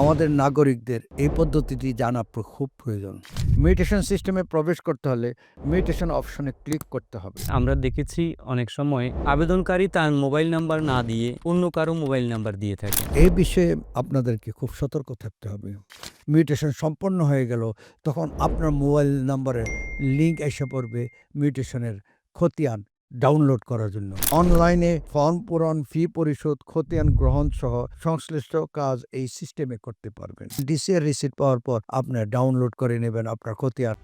আমাদের নাগরিকদের এই পদ্ধতিটি জানা খুব প্রয়োজন। মেডিটেশন সিস্টেমে প্রবেশ করতে হলে মেডিটেশন অপশনে ক্লিক করতে হবে। আমরা দেখেছি অনেক সময় আবেদনকারী তার মোবাইল নাম্বার না দিয়ে অন্য কারও মোবাইল নাম্বার দিয়ে থাকে। এই বিষয়ে আপনাদেরকে খুব সতর্ক থাকতে হবে। মিউটেশন সম্পন্ন হয়ে গেল তখন আপনার মোবাইল নাম্বারের লিঙ্ক এসে পড়বে মিউটেশনের খতিয়ান। ডাউনলোড করার জন্য। অনলাইনে ফর্ম পূরণ ফি পরিশোধ, খতিয়ান গ্রহণ সহ সংশ্লিষ্ট কাজ এই সিস্টেমে করতে পারবেন। ডিসিআর রিসিট পাওয়ার পর আপনার ডাউনলোড করে নেবেন আপনার খতিয়ান।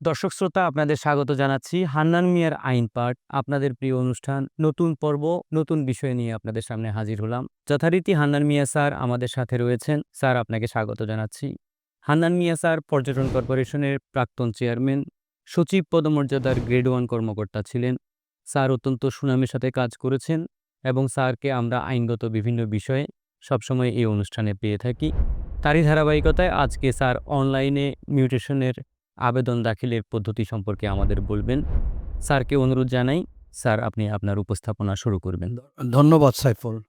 দর্শক শ্রোতা, আপনাদের স্বাগত জানাচ্ছি হান্নান মিয়ার আইন পাঠ, আপনাদের প্রিয় অনুষ্ঠান, নতুন পর্ব, নতুন বিষয় নিয়ে আপনাদের সামনে হাজির হলাম। যথারীতি হান্নান মিয়া স্যার আমাদের সাথে রয়েছেন। স্যার, আপনাকে স্বাগত জানাচ্ছি। হান্নান মিয়া স্যার পর্যটন কর্পোরেশনের প্রাক্তন চেয়ারম্যান, সচিব পদমর্যাদার গ্রেড ওয়ান কর্মকর্তা ছিলেন। স্যার অত্যন্ত সুনামের সাথে কাজ করেছেন এবং স্যারকে আমরা আইনগত বিভিন্ন বিষয়ে সবসময় এই অনুষ্ঠানে পেয়ে থাকি। তারই ধারাবাহিকতায় আজকে স্যার অনলাইনে মিউটেশনের আবেদন দাখিলের পদ্ধতি সম্পর্কে আমাদের বলবেন। স্যারকে অনুরোধ জানাই, স্যার আপনি আপনার উপস্থাপনা শুরু করবেন। ধন্যবাদ সাইফুল।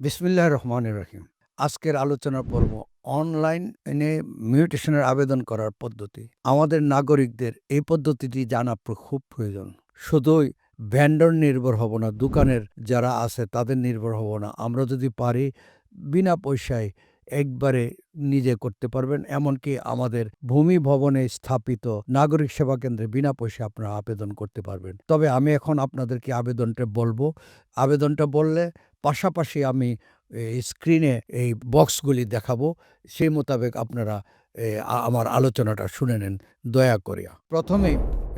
বিসমিল্লাহ রহমান রহিম। আজকের আলোচনার পর্ব অনলাইনে মিউটেশনের আবেদন করার পদ্ধতি। আমাদের নাগরিকদের এই পদ্ধতিটি জানা খুব প্রয়োজন। শুধুই ভ্যান্ডর নির্ভর হব না, দোকানের যারা আছে তাদের নির্ভর হব না। আমরা যদি পারি, বিনা পয়সায় একবারে নিজে করতে পারবেন। এমনকি আমাদের ভূমি ভবনে স্থাপিত নাগরিক সেবা কেন্দ্রে বিনা পয়সায় আপনারা আবেদন করতে পারবেন। তবে আমি এখন আপনাদেরকে আবেদনটা বলব। আবেদনটা বললে পাশাপাশি আমি স্ক্রিনে এই বক্সগুলি দেখাবো। সেই মোতাবেক আপনারা আমার আলোচনাটা শুনে নেন। দয়া করিয়া। প্রথমে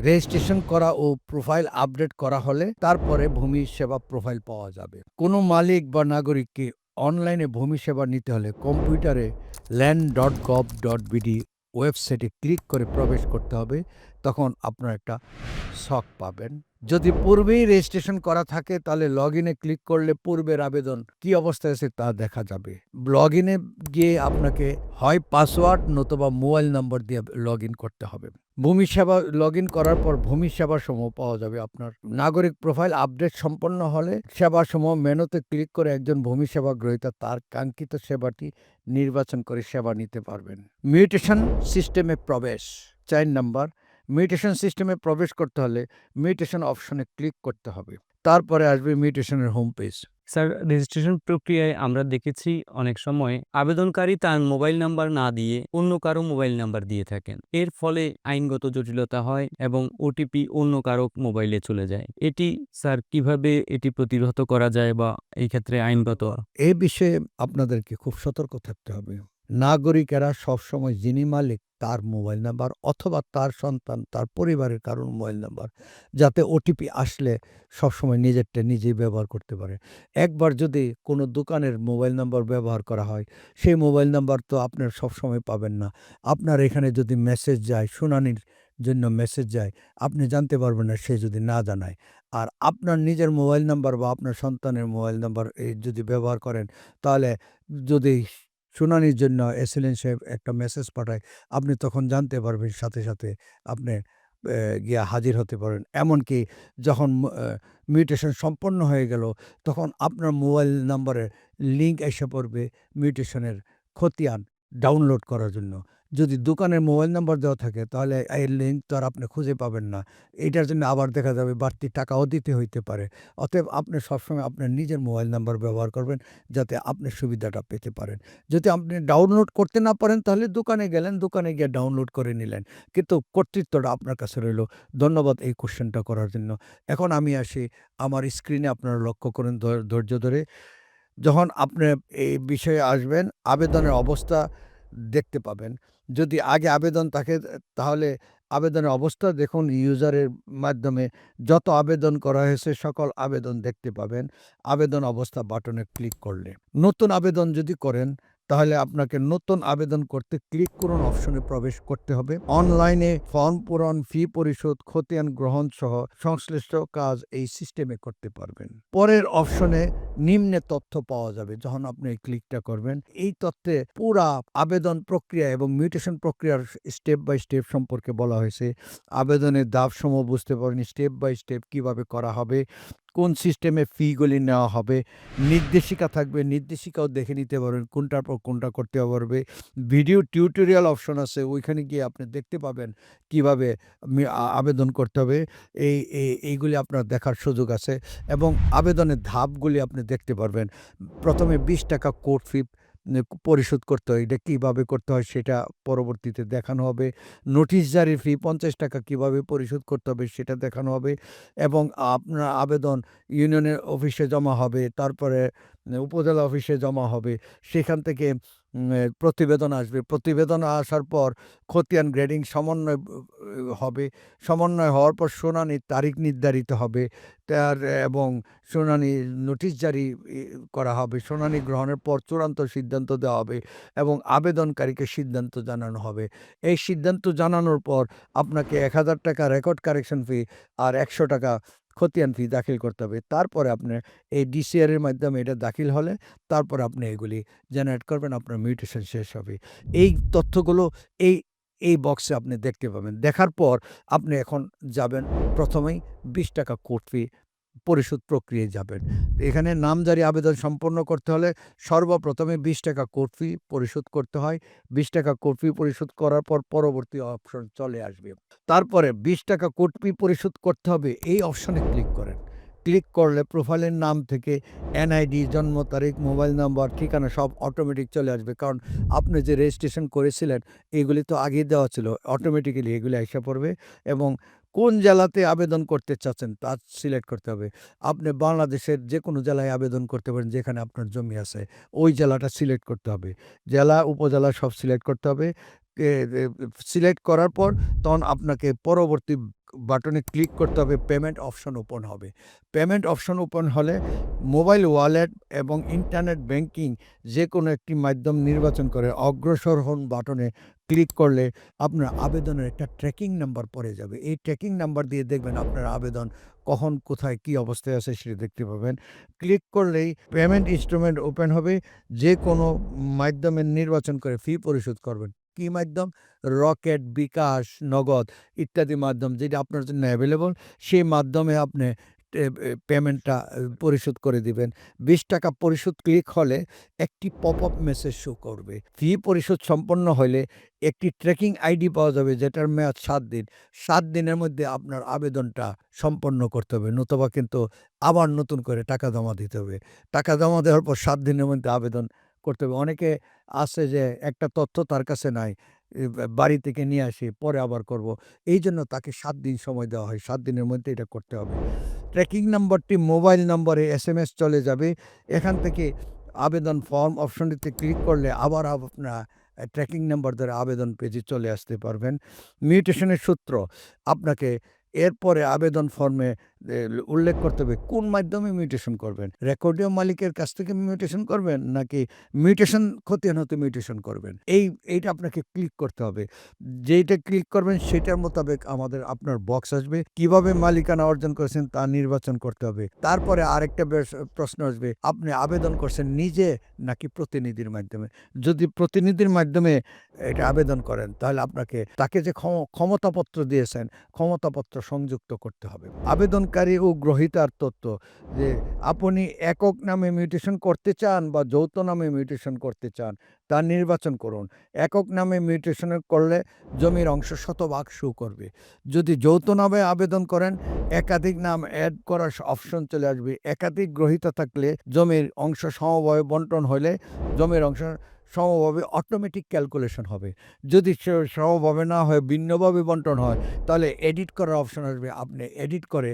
রেজিস্ট্রেশন করা ও প্রোফাইল আপডেট করা হলে তারপরে ভূমি সেবা প্রোফাইল পাওয়া যাবে। কোনো মালিক বা নাগরিককে অনলাইনে ভূমি সেবা নিতে হলে কম্পিউটারে land dot gov dot BD ওয়েবসাইটে ক্লিক করে প্রবেশ করতে হবে। তখন আপনার একটা শখ পাবেন। যদি পূর্বেই রেজিস্ট্রেশন করা থাকে, তাহলে লগ ইনে ক্লিক করলে পূর্বের আবেদন কি অবস্থায় আছে তা দেখা যাবে। লগ ইনে গিয়ে আপনাকে হয় পাসওয়ার্ড নতুবা মোবাইল নম্বর দিয়ে লগ ইন করতে হবে। ভূমি সেবা লগ ইন করার পর ভূমি সেবা সমূহ পাওয়া যাবে আপনার। নাগরিক প্রোফাইল আপডেট সম্পন্ন হলে সেবা সমূহ মেনুতে ক্লিক করে একজন ভূমি সেবা গ্রহীতা তার কাঙ্ক্ষিত সেবাটি নির্বাচন করে সেবা নিতে পারবেন। মিউটেশন সিস্টেমে প্রবেশ। চার নাম্বার মিউটেশন সিস্টেমে প্রবেশ করতে হলে মিউটেশন অপশনে ক্লিক করতে হবে। তারপরে আসবে মিউটেশনের হোম পেজ স্যার রেজিস্ট্রেশন প্রক্রিয়ায় আমরা দেখেছি অনেক সময় আবেদনকারী তার মোবাইল নাম্বার না দিয়ে অন্য কারও মোবাইল নাম্বার দিয়ে থাকেন। এর ফলে আইনগত জটিলতা হয় এবং ওটিপি অন্য কারও মোবাইলে চলে যায়। এটি স্যার কীভাবে এটি প্রতিহত করা যায় বা এই ক্ষেত্রে আইনগত? এ বিষয়ে আপনাদেরকে খুব সতর্ক থাকতে হবে। নাগরিকেরা সবসময় যিনি মালিক তার মোবাইল নাম্বার অথবা তার সন্তান, তার পরিবারের কারোর মোবাইল নাম্বার, যাতে ওটিপি আসলে সবসময় নিজেরটা নিজেই ব্যবহার করতে পারে। একবার যদি কোনো দোকানের মোবাইল নাম্বার ব্যবহার করা হয়, সেই মোবাইল নাম্বার তো আপনার সবসময় পাবেন না। আপনার এখানে যদি মেসেজ যায়, শুনানির জন্য মেসেজ যায়, আপনি জানতে পারবেন না, সে যদি না জানায়। আর আপনার নিজের মোবাইল নাম্বার বা আপনার সন্তানের মোবাইল নাম্বার যদি ব্যবহার করেন, তাহলে যদি শুনানির জন্য এসেলেন সাহেব একটা মেসেজ পাঠায়। আপনি তখন জানতে পারবেন সাথে সাথে আপনি গিয়া হাজির হতে পারেন। এমনকি যখন মিউটেশন সম্পন্ন হয়ে গেল, তখন আপনার মোবাইল নাম্বারে লিঙ্ক এসে পড়বে মিউটেশনের খতিয়ান ডাউনলোড করার জন্য। যদি দোকানের মোবাইল নাম্বার দেওয়া থাকে, তাহলে এই লিঙ্ক তো আর আপনি খুঁজে পাবেন না। এইটার জন্য আবার দেখা যাবে বাড়তি টাকাও দিতে হইতে পারে। অতএব আপনি সবসময় আপনার নিজের মোবাইল নাম্বার ব্যবহার করবেন, যাতে আপনি সুবিধাটা পেতে পারেন। যদি আপনি ডাউনলোড করতে না পারেন, তাহলে দোকানে গেলেন, দোকানে গিয়ে ডাউনলোড করে নিলেন। কিন্তু কর্তৃত্বটা আপনার কাছে রইল। ধন্যবাদ এই কোশ্চেনটা করার জন্য। এখন আমি আসি আমার স্ক্রিনে আপনারা লক্ষ্য করেন ধৈর্য ধরে। যখন আপনি এই বিষয়ে আসবেন, আবেদনের অবস্থা দেখতে পাবেন। যদি আগে আবেদন থাকে, তাহলে আবেদনের অবস্থা দেখুন, ইউজারের মাধ্যমে যত আবেদন করা হয়েছে, সকল আবেদন দেখতে পাবেন। আবেদন অবস্থা বাটনে ক্লিক করলে। নতুন আবেদন যদি করেন তাহলে আপনাকে নতুন আবেদন করতে ক্লিক করুন, অপশনে প্রবেশ করতে হবে। অনলাইনে ফর্ম পূরণ, ফি পরিশোধ, খতিয়ান গ্রহণ সহ সংশ্লিষ্ট কাজ এই সিস্টেমে করতে পারবেন। পরের অপশনে নিম্নে তথ্য পাওয়া যাবে, যখন আপনি এই ক্লিকটা করবেন। এই তথ্যে পুরা আবেদন প্রক্রিয়া এবং মিউটেশন প্রক্রিয়ার স্টেপ বাই স্টেপ সম্পর্কে বলা হয়েছে। আবেদনের ধাপসমূহ বুঝতে পারেন স্টেপ বাই স্টেপ কীভাবে করা হবে কোন সিস্টেমে ফিগুলি নেওয়া হবে, নির্দেশিকা থাকবে, নির্দেশিকাও দেখে নিতে পারবেন কোনটার পর কোনটা করতে পারবে। ভিডিও টিউটোরিয়াল অপশন আছে, ওইখানে গিয়ে আপনি দেখতে পাবেন কীভাবে আবেদন করতে হবে। এই, এই- এইগুলি আপনার দেখার সুযোগ আছে এবং আবেদনের ধাপগুলি আপনি দেখতে পারবেন। প্রথমে বিশ টাকা কোর্ট ফি পরিশোধ করতে হয়। এটা কীভাবে করতে হয় সেটা পরবর্তীতে দেখানো হবে। নোটিশ জারির ফি পঞ্চাশ টাকা কীভাবে পরিশোধ করতে হবে সেটা দেখানো হবে এবং আপনার আবেদন ইউনিয়নের অফিসে জমা হবে, তারপরে উপজেলা অফিসে জমা হবে। সেখান থেকে প্রতিবেদন আসবে। প্রতিবেদন আসার পর খতিয়ান গ্রেডিং সমন্বয় হবে। সমন্বয় হওয়ার পর শুনানির তারিখ নির্ধারিত হবে। তার, এবং শুনানি নোটিশ জারি করা হবে। শুনানি গ্রহণের পর চূড়ান্ত সিদ্ধান্ত দেওয়া হবে এবং আবেদনকারীকে সিদ্ধান্ত জানানো হবে। এই সিদ্ধান্ত জানানোর পর আপনাকে এক হাজার টাকা রেকর্ড কারেকশন ফি আর একশো টাকা খতিয়ান ফি দাখিল করতে হবে। তারপরে আপনার এই ডিসিআর এর মাধ্যমে এটা দাখিল হলে তারপর আপনি এগুলি জেনারেট করবেন, আপনার মিউটেশন শেষ হবে। এই তথ্যগুলো এই এই বক্সে আপনি দেখতে পাবেন। দেখার পর আপনি এখন যাবেন প্রথমেই বিশ টাকা কোর্ট ফি পরিশোধ প্রক্রিয়ায় যাবেন। এখানে নামজারি আবেদন সম্পন্ন করতে হলে সর্বপ্রথমে বিশ টাকা কোর্ট পরিশোধ করতে হয়। বিশ টাকা কোর্ট পরিশোধ করার পর পরবর্তী অপশন চলে আসবে। তারপরে বিশ টাকা কোর্ট পরিশোধ করতে হবে, এই অপশনে ক্লিক করেন। ক্লিক করলে প্রোফাইলের নাম থেকে এনআইডি, জন্ম তারিখ, মোবাইল নাম্বার, ঠিকানা সব অটোমেটিক চলে আসবে। কারণ আপনি যে রেজিস্ট্রেশন করেছিলেন, এগুলি তো আগেই দেওয়া ছিল। অটোমেটিক্যালি এগুলি এসে পড়বে এবং কোন জেলাতে আবেদন করতে চাচ্ছেন তা সিলেক্ট করতে হবে। আপনি বাংলাদেশের যে কোনো জেলায় আবেদন করতে পারেন যেখানে আপনার জমি আছে, ওই জেলাটা সিলেক্ট করতে হবে। জেলা, উপজেলা সব সিলেক্ট করতে হবে। সিলেক্ট করার পর তখন আপনাকে পরবর্তী বাটনে ক্লিক করতে হবে, পেমেন্ট অপশন ওপেন হবে। পেমেন্ট অপশন ওপেন হলে মোবাইল ওয়ালেট এবং ইন্টারনেট ব্যাংকিং যে কোনো একটি মাধ্যম নির্বাচন করে অগ্রসর হন বাটনে ক্লিক করলে আপনার আবেদনের একটা ট্র্যাকিং নাম্বার পড়ে যাবে। এই ট্র্যাকিং নাম্বার দিয়ে দেখবেন আপনার আবেদন কখন, কোথায়, কি অবস্থায় আছে সেটা দেখতে পাবেন। ক্লিক করলেই পেমেন্ট ইনস্ট্রুমেন্ট ওপেন হবে যে কোনো মাধ্যমে নির্বাচন করে ফি পরিশোধ করবেন। কী মাধ্যম রকেট বিকাশ, নগদ ইত্যাদি মাধ্যম যেটা আপনার জন্য অ্যাভেলেবল সেই মাধ্যমে আপনি পেমেন্টটা পরিশোধ করে দিবেন। বিশ টাকা পরিশোধ ক্লিক হলে একটি পপ আপ মেসেজ শো করবে। ফি পরিশোধ সম্পন্ন হলে একটি ট্র্যাকিং আইডি পাওয়া যাবে, যেটার মেয়াদ সাত দিন। সাত দিনের মধ্যে আপনার আবেদনটা সম্পন্ন করতে হবে, নতুবা কিন্তু আবার নতুন করে টাকা জমা দিতে হবে। টাকা জমা দেওয়ার পর সাত দিনের মধ্যে আবেদন করতে হবে। অনেকে আছে যে একটা তথ্য তার কাছে নাই বাড়ি থেকে নিয়ে আসি, পরে আবার করব। এই জন্য তাকে সাত দিন সময় দেওয়া হয়। সাত দিনের মধ্যে এটা করতে হবে। ট্র্যাকিং নাম্বারটি মোবাইল নম্বরে এস এম এস চলে যাবে। এখান থেকে আবেদন ফর্ম অপশনটিতে ক্লিক করলে আবার আপনার ট্র্যাকিং নাম্বার ধরে আবেদন পেজে চলে আসতে পারবেন। মিউটেশনের সূত্র, আপনাকে এরপরে আবেদন ফর্মে উল্লেখ করতে হবে কোন মাধ্যমে মিউটেশন করবেন? রেকর্ডীয় মালিকের কাছ থেকে মিউটেশন করবেন, নাকি মিউটেশন খতিয়ান হতে মিউটেশন করবেন? এই, এইটা আপনাকে ক্লিক করতে হবে। যেইটা ক্লিক করবেন সেটার মোতাবেক আমাদের, আপনার বক্স আসবে। কীভাবে মালিকানা অর্জন করেছেন তা নির্বাচন করতে হবে। তারপরে আরেকটা প্রশ্ন আসবে, আপনি আবেদন করছেন নিজে, নাকি প্রতিনিধির মাধ্যমে? যদি প্রতিনিধির মাধ্যমে এটা আবেদন করেন, তাহলে আপনাকে, তাকে যে ক্ষম- ক্ষমতাপত্র দিয়েছেন, ক্ষমতাপত্র সংযুক্ত করতে হবে। আবেদনকারী ও গ্রহীতার তথ্য যে, আপনি একক নামে মিউটেশন করতে চান বা যৌথ নামে মিউটেশন করতে চান, তা নির্বাচন করুন। একক নামে মিউটেশন করলে জমির অংশ শতভাগ শো করবে। যদি যৌথ নামে আবেদন করেন, একাধিক নাম অ্যাড করার অপশন চলে আসবে। একাধিক গ্রহীতা থাকলে জমির অংশ সমভাবে বন্টন হলে জমির অংশ সমভাবে অটোমেটিক ক্যালকুলেশন হবে। যদি সমভাবে না হয়, ভিন্নভাবে বন্টন হয়, তাহলে এডিট করার অপশন আসবে। আপনি এডিট করে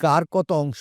কার কত অংশ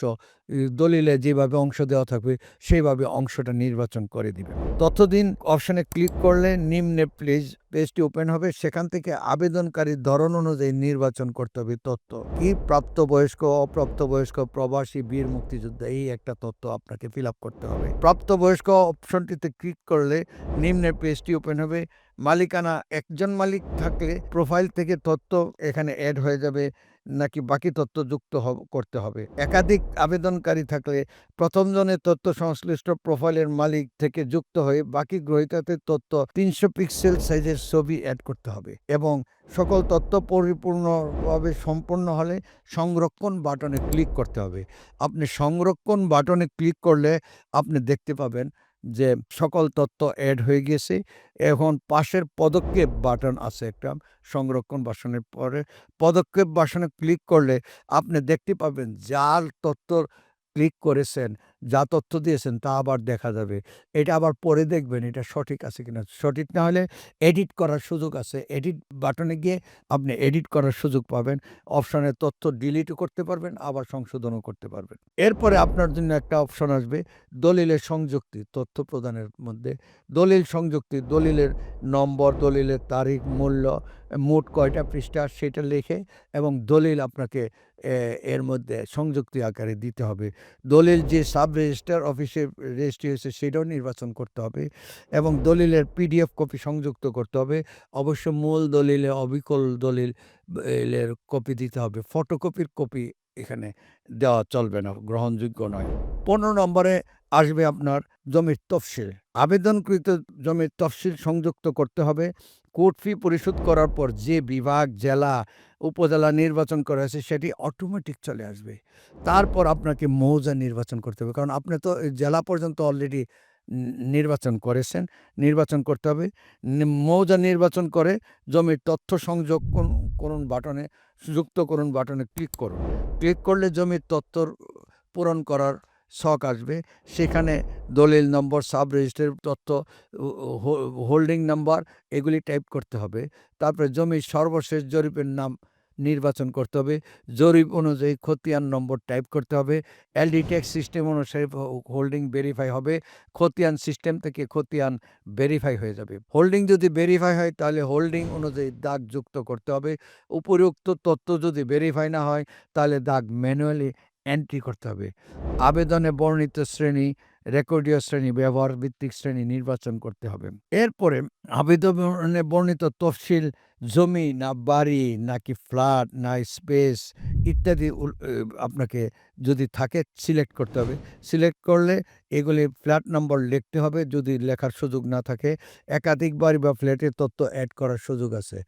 দলিলে যেভাবে অংশ দেওয়া থাকবে, সেইভাবে অংশটা নির্বাচন করে দিবে। ততদিন দিন অপশনে ক্লিক করলে নিম্নে প্লেজ পেজটি ওপেন হবে। সেখান থেকে আবেদনকারীর ধরন অনুযায়ী নির্বাচন করতে হবে তথ্য। কি প্রাপ্তবয়স্ক, অপ্রাপ্তবয়স্ক, প্রবাসী, বীর, মুক্তিযোদ্ধা, এই একটা তথ্য আপনাকে ফিল করতে হবে। প্রাপ্তবয়স্ক অপশনটিতে ক্লিক করলে নিম্নে পেজটি ওপেন হবে। মালিকানা একজন মালিক থাকলে প্রোফাইল থেকে তথ্য এখানে অ্যাড হয়ে যাবে। নাকি বাকি তথ্য যুক্ত করতে হবে? একাধিক আবেদনকারী থাকলে প্রথম জনের তথ্য সংশ্লিষ্ট প্রোফাইলের মালিক থেকে যুক্ত হয়ে বাকি গ্রহীতাদের তথ্য তিনশো পিক্সেল সাইজের ছবি অ্যাড করতে হবে এবং সকল তথ্য পরিপূর্ণভাবে সম্পন্ন হলে সংরক্ষণ বাটনে ক্লিক করতে হবে। আপনি সংরক্ষণ বাটনে ক্লিক করলে আপনি দেখতে পাবেন যে সকল তত্ত্ব অ্যাড হয়ে গিয়েছে। এখন পাশের পদক্ষেপ বাটন আছে একটা সংরক্ষণ বাসনের পরে। পদক্ষেপ বাসনে ক্লিক করলে আপনি দেখতে পাবেন যার তত্ত্ব ক্লিক করেছেন যা তথ্য দিয়েছেন তা আবার দেখা যাবে। এটা আবার পরে দেখবেন এটা সঠিক আছে কিনা। সঠিক না হলে এডিট করার সুযোগ আছে। এডিট বাটনে গিয়ে আপনি এডিট করার সুযোগ পাবেন। অপশনে তথ্য ডিলিটও করতে পারবেন, আবার সংশোধনও করতে পারবেন। এরপরে আপনার জন্য একটা অপশন আসবে, দলিলের সংযুক্তি, তথ্য প্রদানের মধ্যে। দলিল সংযুক্তি, দলিলের নম্বর, দলিলের তারিখ, মূল্য মোট কয়টা পৃষ্ঠা সেটা লিখে এবং দলিল আপনাকে এর মধ্যে সংযুক্তি আকারে দিতে হবে। দলিল যে সাব রেজিস্টার অফিসে রেজিস্ট্রি হয়েছে সেটাও নির্বাচন করতে হবে এবং দলিলের পিডিএফ কপি সংযুক্ত করতে হবে। অবশ্য মূল দলিলে অবিকল দলিল এর কপি দিতে হবে। ফটোকপির কপি এখানে দেওয়া চলবে না, গ্রহণযোগ্য নয়। পনেরো নম্বরে আসবে আপনার জমির তফসিল। আবেদনকৃত জমির তফসিল সংযুক্ত করতে হবে। কোর্ট ফি পরিশোধ করার পর যে বিভাগ, জেলা, উপজেলা নির্বাচন করা হয়েছে, সেটি অটোমেটিক চলে আসবে। তারপর আপনাকে মৌজা নির্বাচন করতে হবে। কারণ আপনি তো জেলা পর্যন্ত অলরেডি নির্বাচন করেছেন। নির্বাচন করতে হবে। মৌজা নির্বাচন করে জমির তথ্য সংযোগ করুন বাটনে, যুক্ত করুন বাটনে ক্লিক করুন। ক্লিক করলে জমির তথ্য পূরণ করার ছক আসবে। সেখানে দলিল নম্বর, সাব রেজিস্ট্রের তথ্য হোল্ডিং নাম্বার এগুলি টাইপ করতে হবে। তারপরে জমির সর্বশেষ জরিপের নাম নির্বাচন করতে হবে। জরিপ অনুযায়ী খতিয়ান নম্বর টাইপ করতে হবে। ট্যাক্স সিস্টেম অনুসারে হোল্ডিং ভেরিফাই হবে। খতিয়ান সিস্টেম থেকে খতিয়ান ভেরিফাই হয়ে যাবে। হোল্ডিং যদি ভেরিফাই হয় তাহলে হোল্ডিং অনুযায়ী দাগ যুক্ত করতে হবে। উপরোক্ত তথ্য যদি ভেরিফাই না হয় তাহলে দাগ ম্যানুয়ালি এন্ট্রি করতে হবে। আবেদনে বর্ণিত শ্রেণি, রেকর্ডীয় শ্রেণি ব্যবহার ভিত্তিক শ্রেণি নির্বাচন করতে হবে। এরপরে আবেদনে বর্ণিত তফসিল, জমি না বাড়ি, নাকি ফ্ল্যাট, না স্পেস ইত্যাদি আপনাকে যদি থাকে সিলেক্ট করতে হবে। সিলেক্ট করলে এগুলি ফ্ল্যাট নম্বর লিখতে হবে। যদি লেখার সুযোগ না থাকে একাধিক বাড়ি বা ফ্ল্যাটের তথ্য অ্যাড করার সুযোগ আছে।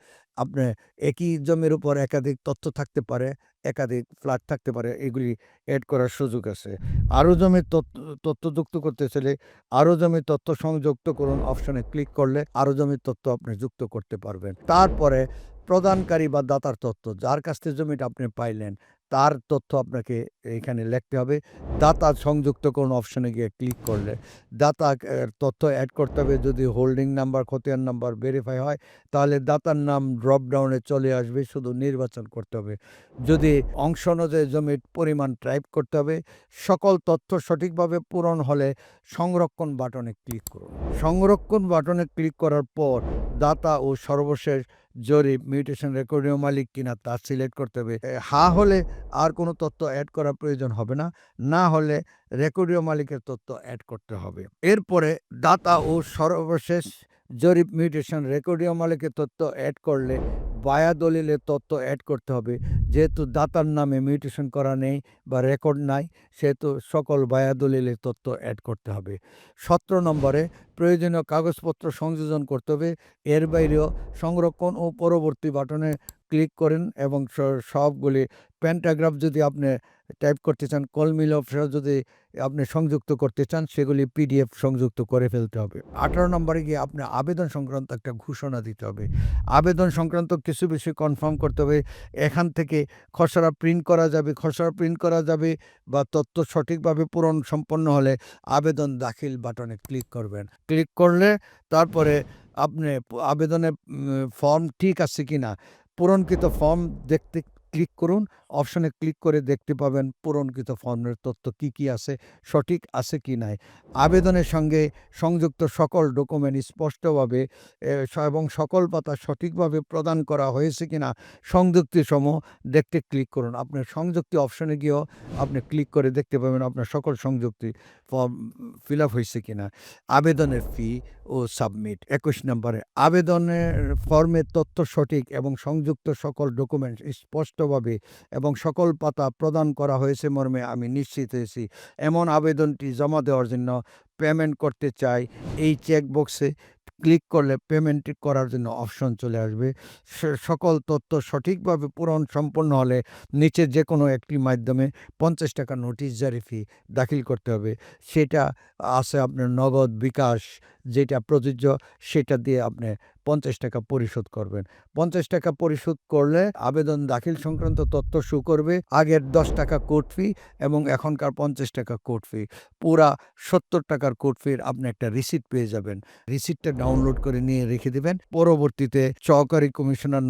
আপনি একই জমির উপর একাধিক তথ্য থাকতে পারে, একাধিক ফ্ল্যাট থাকতে পারে, এগুলি অ্যাড করার সুযোগ আছে। আরও জমির তথ্য তথ্য যুক্ত করতে চাইলে আরও জমির তথ্য সংযুক্ত করুন অপশনে ক্লিক করলে আরও জমির তথ্য আপনি যুক্ত করতে পারবেন। তারপরে প্রদানকারী বা দাতার তথ্য, যার কাছ থেকে জমিটা আপনি পাইলেন তার তথ্য আপনাকে এখানে লিখতে হবে। দাতা সংযুক্ত করুন অপশনে গিয়ে ক্লিক করলে। দাতা তথ্য অ্যাড করতে হবে। যদি হোল্ডিং নাম্বার খতিয়ান নাম্বার ভেরিফাই হয়, তাহলে দাতার নাম ড্রপ ডাউনে চলে আসবে। শুধু নির্বাচন করতে হবে। যদি অংশ অনুযায়ী জমির পরিমাণ টাইপ করতে হবে, সকল তথ্য সঠিকভাবে পূরণ হলে সংরক্ষণ বাটনে ক্লিক করুন। সংরক্ষণ বাটনে ক্লিক করার পর দাতা ও সর্বশেষ জরিপ মিউটেশন রেকর্ডিং মালিক কিনা তা সিলেক্ট করতে হবে। হা হলে আর কোনো তথ্য অ্যাড করার প্রয়োজন হবে না না হলে রেকর্ডীয় মালিকের তথ্য অ্যাড করতে হবে। এরপরে দাতা ও সর্বশেষ জরিপ মিউটেশন রেকর্ডীয় মালিকের তথ্য অ্যাড করলে বায়া দলিলের তথ্য অ্যাড করতে হবে। যেহেতু দাতার নামে মিউটেশন করা নেই বা রেকর্ড নাই, সেহেতু সকল বায়া দলিলের তথ্য অ্যাড করতে হবে। সতেরো নম্বরে প্রয়োজনীয় কাগজপত্র সংযোজন করতে হবে। এর বাইরেও সংরক্ষণ ও পরবর্তী বাটনে ক্লিক করেন এবং সবগুলি প্যান্টাগ্রাফ যদি আপনি টাইপ করতে চান কলমিল অফিসে যদি আপনি সংযুক্ত করতে চান, সেগুলি পিডিএফ সংযুক্ত করে ফেলতে হবে। আঠারো নম্বরে গিয়ে আপনি আবেদন সংক্রান্ত একটা ঘোষণা দিতে হবে। আবেদন সংক্রান্ত কিছু বিষয় কনফার্ম করতে হবে। এখান থেকে খসড়া প্রিন্ট করা যাবে, খসড়া প্রিন্ট করা যাবে বা তথ্য সঠিকভাবে পূরণ সম্পন্ন হলে আবেদন দাখিল বাটনে ক্লিক করবেন। ক্লিক করলে তারপরে আপনি আবেদনের ফর্ম ঠিক আছে কি না পূরণকৃত ফর্ম দেখতে ক্লিক করুন। অপশনে ক্লিক করে দেখতে পাবেন পূরণকৃত ফর্মের তথ্য কি কি আছে, সঠিক আছে কি নাই। আবেদনের সঙ্গে সংযুক্ত সকল ডকুমেন্ট স্পষ্টভাবে এবং সকল পাতা সঠিকভাবে প্রদান করা হয়েছে কিনা সংযুক্তি সমূহ দেখতে ক্লিক করুন। আপনার সংযুক্তি অপশনে গিয়েও আপনি ক্লিক করে দেখতে পাবেন আপনার সকল সংযুক্তি। ফর্ম ফিল আপ হয়েছে কিনা, আবেদনের ফি ও সাবমিট। একুশ নম্বরে, আবেদনের ফর্মের তথ্য সঠিক এবং সংযুক্ত সকল ডকুমেন্ট স্পষ্টভাবে এবং সকল পাতা প্রদান করা হয়েছে মর্মে আমি নিশ্চিত হয়েছি। এমন আবেদনটি জমা দেওয়ার জন্য পেমেন্ট করতে চাই এই চেক বক্সে ক্লিক করলে পেমেন্ট করার জন্য অপশন চলে আসবে। সকল তথ্য সঠিকভাবে পূরণ সম্পন্ন হলে নিচে যে কোনো একটি মাধ্যমে পঞ্চাশ টাকা নোটিশ জারি ফি দাখিল করতে হবে। সেটা আছে আপনার নগদ বিকাশ যেটা প্রযোজ্য, সেটা দিয়ে আপনি পঞ্চাশ টাকা পরিশোধ করবেন। পঞ্চাশ টাকা পরিশোধ করলে আবেদন দাখিল সংক্রান্ত তথ্য শু করবে, আগের দশ টাকা কোর্ট ফি এবং এখনকার পঞ্চাশ টাকা কোর্ট ফি পুরা সত্তর টাকার কোর্ট ফির আপনি একটা রিসিট পেয়ে যাবেন। রিসিটটা ডাউনলোড করে নিয়ে রেখে দিবেন। পরবর্তীতে সহকারী কমিশনার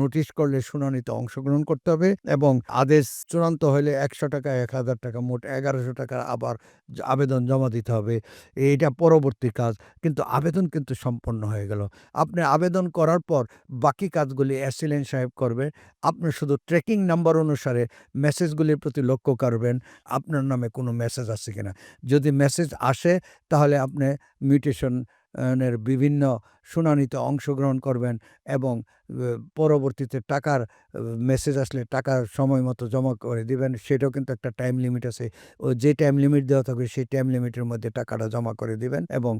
নোটিশ করলে শুনানিতে অংশগ্রহণ করতে হবে এবং আদেশ চূড়ান্ত হলে একশো টাকা, এক হাজার টাকা, মোট এগারোশো টাকা আবার আবেদন জমা দিতে হবে। এইটা পরবর্তী কাজ। কিন্তু আবেদন কিন্তু সম্পন্ন হয়ে গেল। আপনি আবেদন করার পর বাকি কাজগুলি অ্যাসিলেন্ট সাহেব করবে। আপনি শুধু ট্রেকিং নাম্বার অনুসারে মেসেজগুলির প্রতি লক্ষ্য করবেন, আপনার নামে কোনো মেসেজ আছে কিনা। যদি মেসেজ আসে, তাহলে আপনি মিউটেশন এর বিভিন্ন শুনানিতে অংশগ্রহণ করবেন এবং পরবর্তীতে টাকার মেসেজ আসলে টাকার সময় মতো জমা করে দিবেন, সেটাও কিন্তু একটা টাইম লিমিট আছে। ও যে টাইম লিমিট দেওয়া থাকবে, সেই টাইম লিমিটের মধ্যে টাকাটা জমা করে দিবেন এবং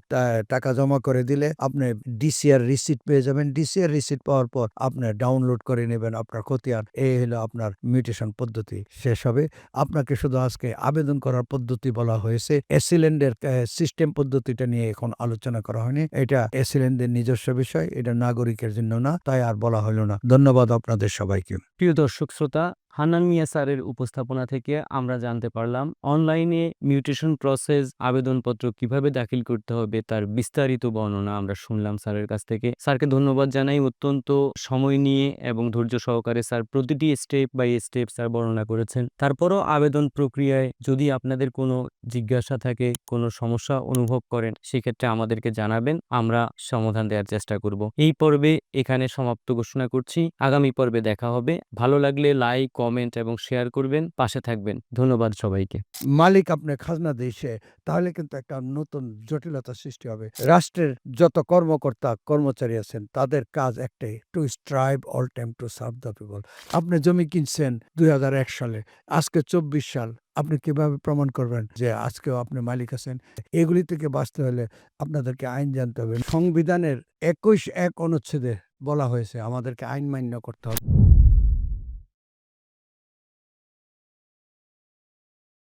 টাকা জমা করে দিলে আপনি ডিসিআর রিসিট পেয়ে যাবেন। ডিসিআর রিসিট পাওয়ার পর আপনি ডাউনলোড করে নেবেন আপনার খতিয়ান এই হলো আপনার মিউটেশন পদ্ধতি শেষ হবে। আপনাকে শুধু আজকে আবেদন করার পদ্ধতি বলা হয়েছে। এসিলেন্ডের সিস্টেম পদ্ধতিটা নিয়ে এখন আলোচনা করা হয়নি এটা এসিলেনদের নিজস্ব বিষয়, এটা নাগরিকের জন্য না, তাই আর বলা হলো না। ধন্যবাদ আপনাদের সবাইকে। প্রিয় দর্শক, শ্রোতা হান্নান মিয়া স্যারের উপস্থাপনা থেকে আমরা জানতে পারলাম, অনলাইনে মিউটেশন প্রসেস আবেদনপত্র কীভাবে দাখিল করতে হবে তার বিস্তারিত বর্ণনা আমরা শুনলাম স্যারের কাছ থেকে। স্যারকে ধন্যবাদ জানাই অত্যন্ত সময় নিয়ে এবং ধৈর্য সহকারে স্যার প্রতিটি স্টেপ বাই স্টেপ স্যার বর্ণনা করেছেন। তারপরও আবেদন প্রক্রিয়ায় যদি আপনাদের কোনো জিজ্ঞাসা থাকে, কোনো সমস্যা অনুভব করেন, সেক্ষেত্রে আমাদেরকে জানাবেন, আমরা সমাধান দেওয়ার চেষ্টা করব। এই পর্বে এখানে সমাপ্ত ঘোষণা করছি। আগামী পর্বে দেখা হবে। ভালো লাগলে লাইক কমেন্ট এবং শেয়ার করবেন, পাশে থাকবেন। ধন্যবাদ সবাইকে। মালিক আপনার খাজনা দিয়েছে তাহলে কিন্তু একটা নতুন জটিলতা সৃষ্টি হবে। রাষ্ট্রের যত কর্মকর্তা, কর্মচারী আছেন, তাদের কাজ একটাই to strive all time to serve the people আপনি জমি কিনছেন দুই হাজার এক সালে, আজকে চব্বিশ সাল, আপনি কীভাবে প্রমাণ করবেন যে আজকেও আপনি মালিক আছেন? এগুলি থেকে বাঁচতে হলে আপনাদেরকে আইন জানতে হবে। সংবিধানের একুশ এক অনুচ্ছেদে বলা হয়েছে, আমাদেরকে আইন মান্য করতে হবে।